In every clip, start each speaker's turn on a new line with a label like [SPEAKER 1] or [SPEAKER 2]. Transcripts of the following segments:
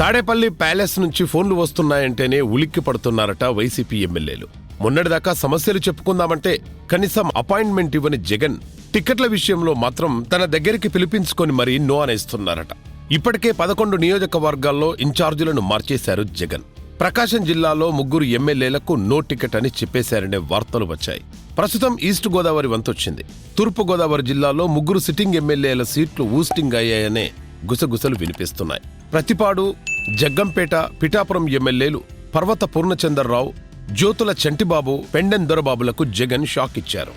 [SPEAKER 1] Tadepalli palace నుంచి ఫోన్లు వస్తున్నాయంటేనే ఉలిక్కి పడుతున్నారట వైసీపీ ఎమ్మెల్యేలు. మొన్నటిదాకా సమస్యలు చెప్పుకుందామంటే కనీసం అపాయింట్మెంట్ ఇవ్వని జగన్ టికెట్ల విషయంలో మాత్రం తన దగ్గరికి పిలిపించుకొని మరీ నో అనేస్తున్నారట. ఇప్పటికే పదకొండు నియోజకవర్గాల్లో ఇన్ఛార్జీలను మార్చేశారు జగన్. ప్రకాశం జిల్లాలో ముగ్గురు ఎమ్మెల్యేలకు నో టికెట్ అని చెప్పేశారనే వార్తలు వచ్చాయి. ప్రస్తుతం ఈస్ట్ గోదావరి వంతొచ్చింది. తూర్పు గోదావరి జిల్లాలో ముగ్గురు సిట్టింగ్ ఎమ్మెల్యేల సీట్లు ఊస్టింగ్ అయ్యాయనే గుసగుసలు వినిపిస్తున్నాయి. ప్రతిపాడు జగ్గంపేట పిఠాపురం ఎమ్మెల్యేలు పర్వత పూర్ణచందర్రావు జ్యోతుల చంటిబాబు పెండెన్ దొరబాబులకు జగన్ షాక్ ఇచ్చారు.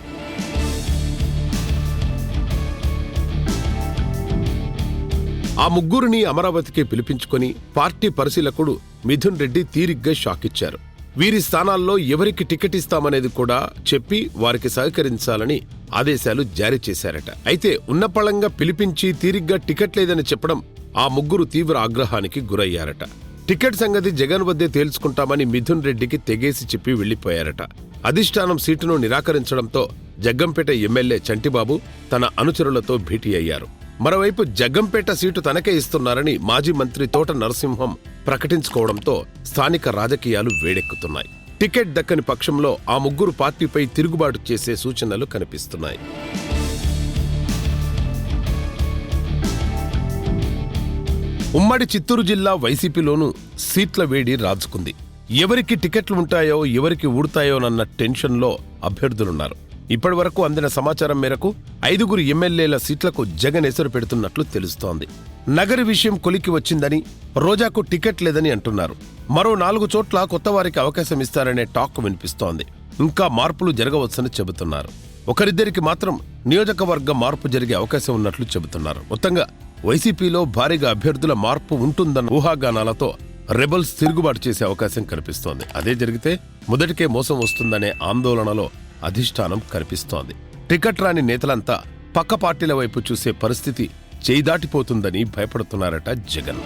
[SPEAKER 1] ఆ ముగ్గురిని అమరావతికి పిలిపించుకొని పార్టీ పరిశీలకుడు మిథున్ రెడ్డి తీరిగ్గా షాక్ ఇచ్చారు. వీరి స్థానాల్లో ఎవరికి టికెట్ ఇస్తామనేది కూడా చెప్పి వారికి సహకరించాలని ఆదేశాలు జారీ చేశారట. అయితే ఉన్నపళంగా పిలిపించి తీరిగ్గా టికెట్ లేదని చెప్పడం ఆ ముగ్గురు తీవ్ర ఆగ్రహానికి గురయ్యారట. టికెట్ సంగతి జగన్ వద్దే తేల్చుకుంటామని మిథున్ రెడ్డికి తెగేసి చెప్పి వెళ్ళిపోయారట అధిష్టానం సీటును నిరాకరించడంతో జగ్గంపేట ఎమ్మెల్యే చంటిబాబు తన అనుచరులతో భేటీ అయ్యారు. మరోవైపు జగ్గంపేట సీటు తనకే ఇస్తున్నారని మాజీ మంత్రి తోట నరసింహం ప్రకటించుకోవడంతో స్థానిక రాజకీయాలు వేడెక్కుతున్నాయి. టికెట్ దక్కని పక్షంలో ఆ ముగ్గురు పార్టీపై తిరుగుబాటు చేసే సూచనలు కనిపిస్తున్నాయి. ఉమ్మడి చిత్తూరు జిల్లా వైసీపీలోనూ సీట్ల వేడి రాజుకుంది. ఎవరికి టికెట్లు ఉంటాయో ఎవరికి ఊడతాయోనన్న టెన్షన్లో అభ్యర్థులున్నారు. ఇప్పటి వరకు అందిన సమాచారం మేరకు ఐదుగురు ఎమ్మెల్యేల సీట్లకు జగన్ ఎసరు పెడుతున్నట్లు తెలుస్తోంది. నగరి విషయం కొలికి వచ్చిందని రోజాకు టికెట్ లేదని అంటున్నారు. మరో నాలుగు చోట్ల కొత్త వారికి అవకాశం ఇస్తారనే టాక్ వినిపిస్తోంది. ఇంకా మార్పులు జరగవచ్చని చెబుతున్నారు. ఒకరిద్దరికి మాత్రం నియోజకవర్గ మార్పు జరిగే అవకాశం ఉన్నట్లు చెబుతున్నారు. మొత్తంగా వైసీపీలో భారీగా అభ్యర్థుల మార్పు ఉంటుందన్న ఊహాగానాలతో రెబల్స్ తిరుగుబాటు చేసే అవకాశం కనిపిస్తోంది. అదే జరిగితే మొదటికే మోసం వస్తుందనే ఆందోళనలో అధిష్టానం కనిపిస్తోంది. టికెట్ రాని నేతలంతా పక్క పార్టీల వైపు చూసే పరిస్థితి చేయిదాటిపోతుందని భయపడుతున్నారట జగన్.